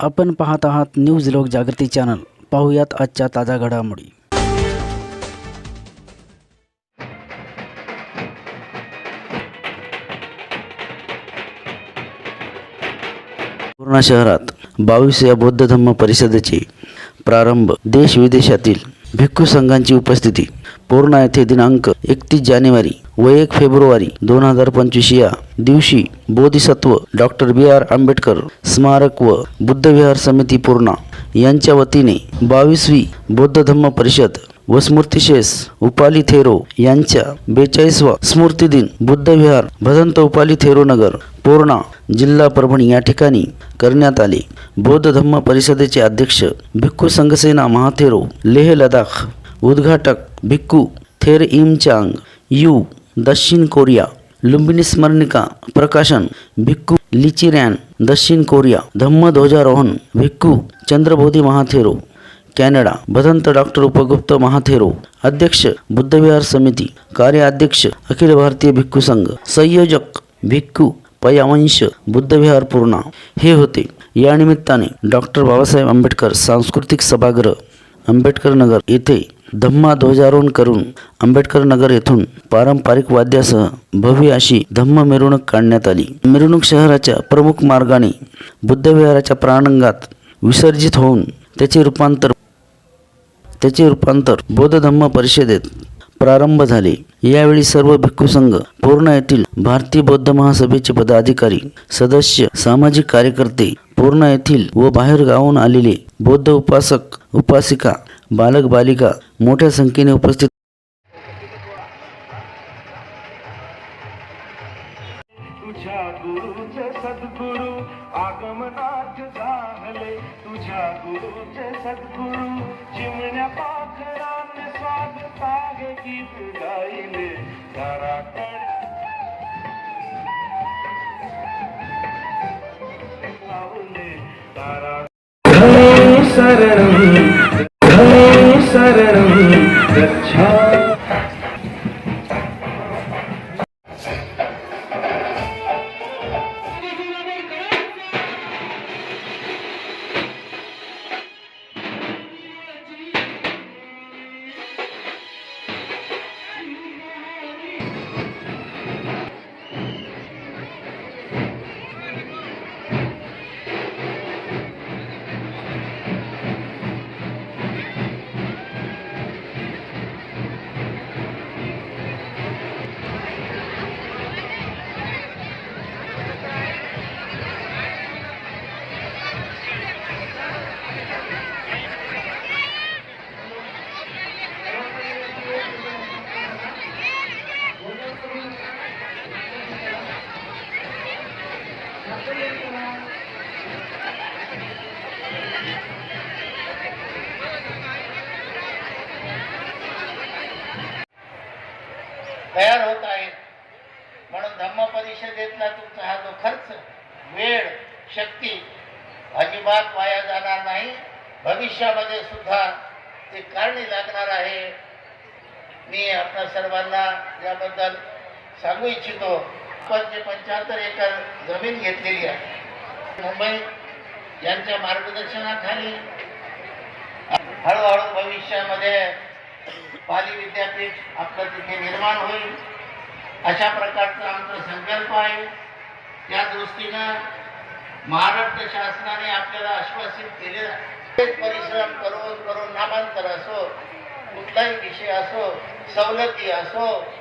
आपण पाहत आहात न्यूज लोक जागृती चॅनल. पाहूयात आजच्या ताज्या घडामोडी. पूर्णा शहरात बावीसव्या बौद्ध धम्म परिषदेचे प्रारंभ देश विदेशातील भिक्खू संघांची उपस्थिती पूर्णा येथे दिनांक एकतीस जानेवारी व एक फेब्रुवारी दोन हजार पंचवीस या दिवशी Bodhisattva doctor B R Ambedkar स्मारक व बुद्धविहार समिती पूर्णा यांच्या वतीने बावीसवी बौद्ध धम्म परिषद व स्मृतिशेष उपाली थेरो यांच्या बेचाळीसवा स्मृती दिन बुद्धविहार भदंत उपाली थेरो नगर पूर्णा जिल्हा परभणी या ठिकाणी करण्यात आले. बौद्ध धम्म परिषदेचे अध्यक्ष भिक्खू संघसेना महाथेरो लेह लडाख उद्घाटक भिक्खू थेर इमचांग यू दक्षिण कोरिया लुंबिनी स्मरणिका प्रकाशन भिक्खू लिचिरॅन दक्षिण कोरिया धम्म ध्वजारोहण भिक्खू चंद्रबोधी महाथेरो कॅनडा भदंत डॉक्टर उपगुप्त महाथेरो अध्यक्ष बुद्धविहार समिती कार्याध्यक्ष अखिल भारतीय भिक्खू संघ संयोजक भिक्खू पयावंश बुद्धविहार पूर्णा हे होते. या निमित्ताने डॉक्टर बाबासाहेब आंबेडकर सांस्कृतिक सभागृह आंबेडकर नगर येथे धम्मा ध्वजारोहण करून आंबेडकर नगर येथून पारंपरिक वाद्यासह भव्य अशी धम्म मिरवणूक काढण्यात आली. मिरवणूक शहराच्या प्रमुख मार्गाने बुद्धविहाराच्या प्राणंगात विसर्जित होऊन त्याचे रूपांतर त्याचे रूपांतर बौद्ध धम्म परिषदेत प्रारंभ झाले. यावेळी सर्व भिक्खूसंघ पूर्ण येथील भारतीय बौद्ध महासभेचे पदाधिकारी सदस्य सामाजिक कार्यकर्ते पूर्ण येथील व बाहेर गावून आलेले बौद्ध उपासक उपासिका बालक बालिका मोठ्या संख्येने उपस्थित சரணம் तयार होत आहेत. म्हणून धम्म परिषदेतला तुमचा हा जो खर्च वेळ शक्ती अजिबात वाया जाणार नाही. भविष्यामध्ये सुद्धा ते कारणी लागणार आहे. मी आपल्या सर्वांना याबद्दल सांगू इच्छितो आपण जे पंच्याहत्तर एकर जमीन घेतलेली आहे मुंबई यांच्या मार्गदर्शनाखाली हळूहळू भविष्यामध्ये पाली विद्यापीठ आपलं तिथे निर्माण होईल. अशा प्रकारचा आमचा संकल्प आहे. त्या दृष्टीनं महाराष्ट्र शासनाने आपल्याला आश्वासित केलेलं आहे. तेच परिश्रम करून करून नामांतर असो कुठलाही विषय असो सवलती असो